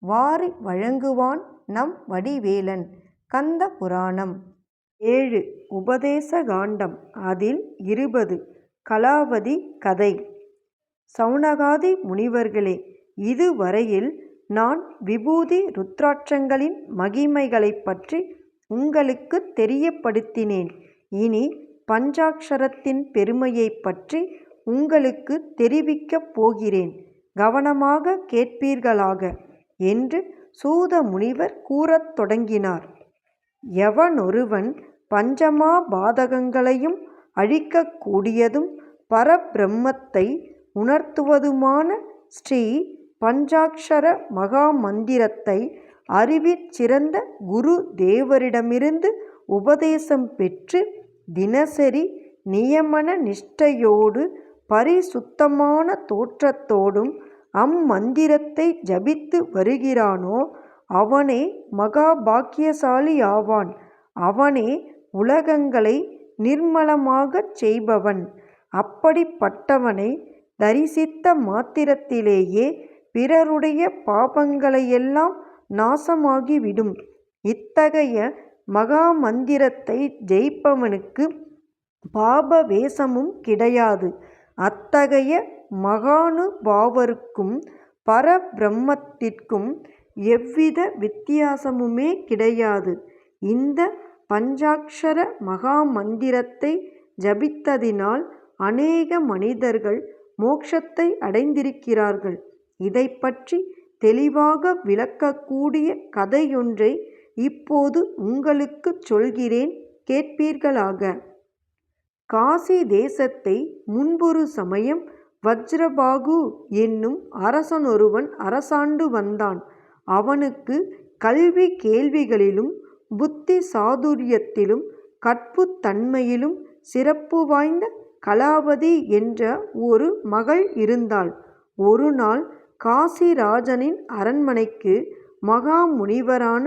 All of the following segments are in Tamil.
வாரி வழங்குவான் நம் வடிவேலன். கந்த புராணம். ஏழு. உபதேச காண்டம். அதில் இருபது. கலாவதி கதை. சவுனகாதி முனிவர்களே இதுவரையில் நான் விபூதி ருத்ராட்சங்களின் மகிமைகளைப் பற்றி உங்களுக்கு தெரியப்படுத்தினேன். இனி பஞ்சாக்ஷரத்தின் பெருமையைப் பற்றி உங்களுக்கு தெரிவிக்கப் போகிறேன். கவனமாக கேட்பீர்களாக. என்று சூத முனிவர் கூறத் தொடங்கினார். எவனொருவன் பஞ்சமா பாதகங்களையும் அழிக்கக்கூடியதும் பரபிரம்மத்தை உணர்த்துவதுமான ஸ்ரீ பஞ்சாக்ஷர மகா மந்திரத்தை அறிவிற் சிறந்த குரு தேவரிடமிருந்து உபதேசம் பெற்று தினசரி நியமன நிஷ்டையோடு பரிசுத்தமான தோற்றத்தோடும் அம்மந்திரத்தை ஜபித்து வருகிறானோ அவனே மகா பாக்கியசாலியாவான் அவனே உலகங்களை நிர்மலமாகச் செய்பவன். அப்படிப்பட்டவனை தரிசித்த மாத்திரத்திலேயே பிறருடைய பாபங்களையெல்லாம் நாசமாகிவிடும். இத்தகைய மகா மந்திரத்தை ஜெயிப்பவனுக்கு பாப வேஷமும் கிடையாது. அத்தகைய மகானுபாவருக்கும் பரபிரம்மத்திற்கும் எவ்வித வித்தியாசமுமே கிடையாது. இந்த பஞ்சாக்ஷர மகா மந்திரத்தை ஜபித்ததினால் அநேக மனிதர்கள் மோட்சத்தை அடைந்திருக்கிறார்கள். இதைப்பற்றி தெளிவாக விளக்கக்கூடிய கதையொன்றை இப்போது உங்களுக்குச் சொல்கிறேன் கேட்பீர்களாக. காசி தேசத்தை முன்பொரு சமயம் வஜ்ரபாகு என்னும் அரசனொருவன் அரசாண்டு வந்தான். அவனுக்கு கல்வி கேள்விகளிலும் புத்தி சாதுர்யத்திலும் கற்புத்தன்மையிலும் சிறப்பு வாய்ந்த கலாவதி என்ற ஒரு மகள் இருந்தாள். ஒருநாள் காசிராஜனின் அரண்மனைக்கு மகா முனிவரான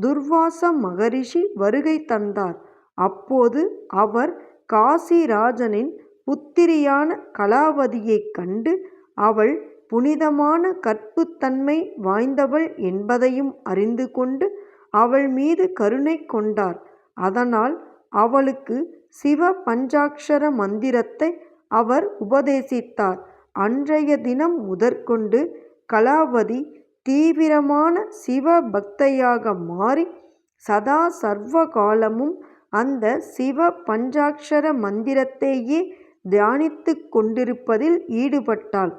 துர்வாச மகரிஷி வருகை தந்தார். அப்போது அவர் காசிராஜனின் புத்திரியான கலாவதியைக் கண்டு அவள் புனிதமான கற்புத்தன்மை வாய்ந்தவள் என்பதையும் அறிந்து கொண்டு அவள் மீது கருணை கொண்டார். அதனால் அவளுக்கு சிவ பஞ்சாக்ஷர மந்திரத்தை அவர் உபதேசித்தார். அன்றைய தினம் முதற்கொண்டு கலாவதி தீவிரமான சிவ பக்தையாக மாறி சதா சர்வ காலமும் அந்த சிவ பஞ்சாக்ஷர மந்திரத்தையே தியானித்து கொண்டிருப்பதில் ஈடுபட்டாள்.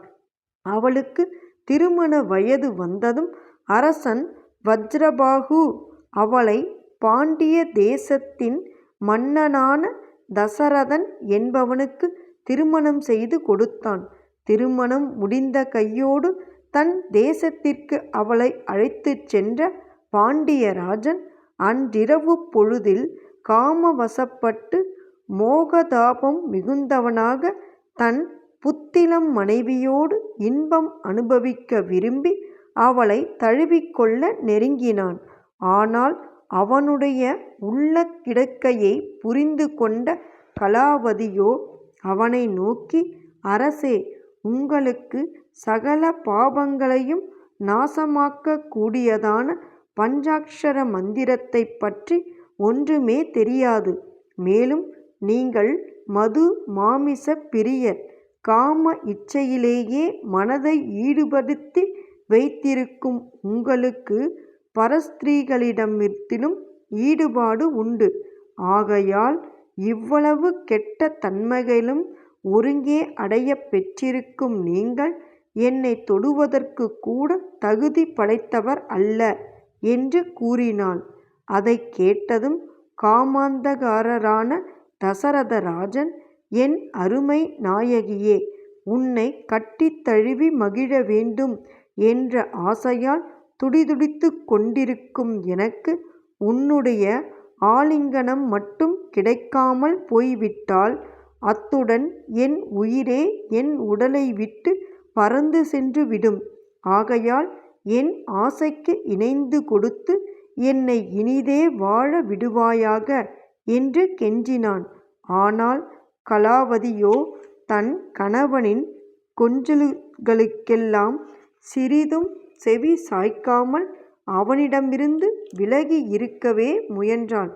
அவளுக்கு திருமண வயது வந்ததும் அரசன் வஜ்ரபாகு அவளை பாண்டிய தேசத்தின் மன்னனான தசரதன் என்பவனுக்கு திருமணம் செய்து கொடுத்தான். திருமணம் முடிந்த கையோடு தன் தேசத்திற்கு அவளை அழைத்துச் சென்ற பாண்டியராஜன் அன்றிரவு பொழுதில் காமவசப்பட்டு மோகதாபம் மிகுந்தவனாக தன் புத்திளம் மனைவியோடு இன்பம் அனுபவிக்க விரும்பி அவளை தழுவிக்கொள்ள நெருங்கினான். ஆனால் அவனுடைய உள்ள கிடக்கையை புரிந்து கொண்ட கலாவதியோ அவனை நோக்கி அரசே உங்களுக்கு சகல பாபங்களையும் நாசமாக்க கூடியதான பஞ்சாக்ஷர மந்திரத்தைப் பற்றி ஒன்றுமே தெரியாது. மேலும் நீங்கள் மது மாமிச பிரியர். காம இச்சையிலேயே மனதை ஈடுபடுத்தி வைத்திருக்கும் உங்களுக்கு பரஸ்திரீகளிடமிருத்திலும் ஈடுபாடு உண்டு. ஆகையால் இவ்வளவு கெட்ட தன்மைகளும் ஒருங்கே அடையப் பெற்றிருக்கும் நீங்கள் என்னை தொடுவதற்கு கூட தகுதி படைத்தவர் அல்ல என்று கூறினாள். அதைக் கேட்டதும் காமாந்தகாரரான தசரத ராஜன் என் அருமை நாயகியே உன்னை கட்டித் தழுவி மகிழ வேண்டும் என்ற ஆசையால் துடிதுடித்து கொண்டிருக்கும் எனக்கு உன்னுடைய ஆலிங்கனம் மட்டும் கிடைக்காமல் போய்விட்டால் அத்துடன் என் உயிரே என் உடலை விட்டு பறந்து சென்று விடும். ஆகையால் என் ஆசைக்கு இணைந்து கொடுத்து என்னை இனிதே வாழ விடுவாயாக என்று கெஞ்சினான். ஆனால் கலாவதியோ தன் கணவனின் கொஞ்சல்களுக்கெல்லாம் சிறிதும் செவி சாய்க்காமல் அவனிடமிருந்து விலகி இருக்கவே முயன்றாள்.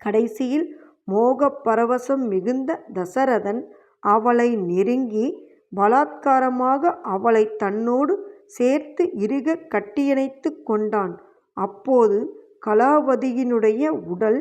கடைசியில் மோகப் பரவசம் மிகுந்த தசரதன் அவளை நெருங்கி பலாத்காரமாக அவளைத் தன்னோடு சேர்த்து இறுகக் கட்டியணைத்துக் கொண்டான். அப்போது கலாவதியினுடைய உடல்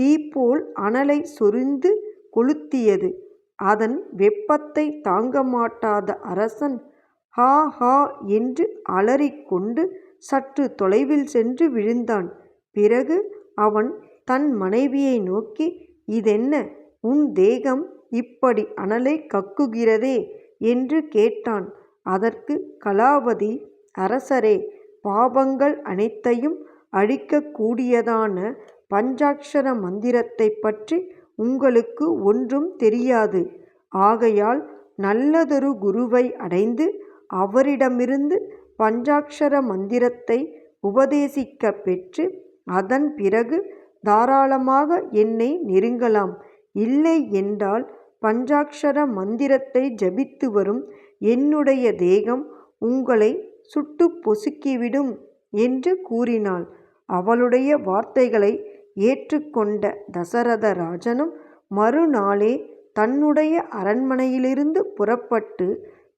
தீப்போல் அனலை சொரிந்து கொளுத்தியது. அதன் வெப்பத்தைத் தாங்கமாட்டாத அரசன் ஹா ஹா என்று அலறிக்கொண்டு சற்று தொலைவில் சென்று விழுந்தான். பிறகு அவன் தன் மனைவியை நோக்கி இதென்ன? உன் தேகம் இப்படி அனலைக் கக்குகிறதே என்று கேட்டான். அதற்கு கலாவதி அரசரே பாபங்கள் அனைத்தையும் அழிக்கக் கூடியதான பஞ்சாக்ஷர மந்திரத்தைப் பற்றி உங்களுக்கு ஒன்றும் தெரியாது. ஆகையால் நல்லதொரு குருவை அடைந்து அவரிடமிருந்து பஞ்சாக்ஷர மந்திரத்தை உபதேசிக்க பெற்று அதன் பிறகு தாராளமாக என்னை நெருங்கலாம். இல்லை என்றால் பஞ்சாக்ஷர மந்திரத்தை ஜபித்து வரும் என்னுடைய தேகம் உங்களை சுட்டு பொசுக்கிவிடும் என்று கூறினாள். அவளுடைய வார்த்தைகளை ஏற்றுக்கொண்ட தசரத ராஜனும் மறுநாளே தன்னுடைய அரண்மனையிலிருந்து புறப்பட்டு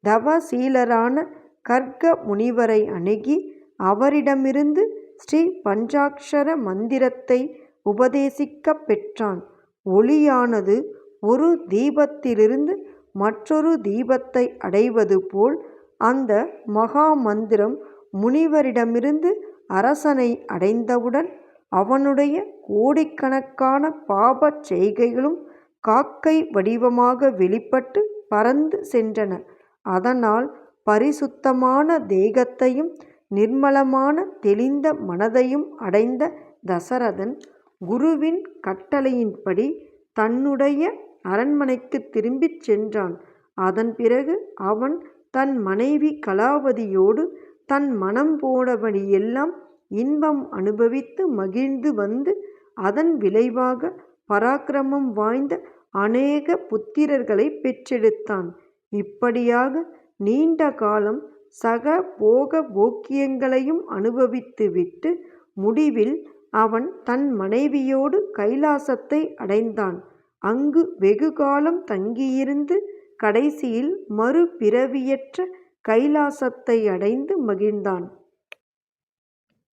தவசீலரான கர்க முனிவரை அணுகி அவரிடமிருந்து ஸ்ரீ பஞ்சாக்ஷர மந்திரத்தை உபதேசிக்கப் பெற்றான். ஒளியானது ஒரு தீபத்திலிருந்து மற்றொரு தீபத்தை அடைவது போல் அந்த மகா மந்திரம் முனிவரிடமிருந்து அரசனை அடைந்தவுடன் அவனுடைய கோடிக்கணக்கான பாபச் செய்கைகளும் காக்கை வடிவமாக வெளிப்பட்டு பறந்து சென்றன. அதனால் பரிசுத்தமான தேகத்தையும் நிர்மலமான தெளிந்த மனதையும் அடைந்த தசரதன் குருவின் கட்டளையின்படி தன்னுடைய அரண்மனைக்குத் திரும்பிச் சென்றான். அதன் பிறகு அவன் தன் மனைவி கலாவதியோடு தன் மனம் போனபடியெல்லாம் இன்பம் அனுபவித்து மகிழ்ந்து வந்து அதன் விளைவாக பராக்கிரமம் வாய்ந்த அநேக புத்திரர்களைப் பெற்றெடுத்தான். இப்படியாக நீண்ட காலம் சக போக போக்கியங்களையும் அனுபவித்துவிட்டு முடிவில் அவன் தன் மனைவியோடு கைலாசத்தை அடைந்தான். அங்கு வெகுகாலம் தங்கியிருந்து கடைசியில் மறுபிறவியற்ற கைலாசத்தை அடைந்து மகிழ்ந்தான்.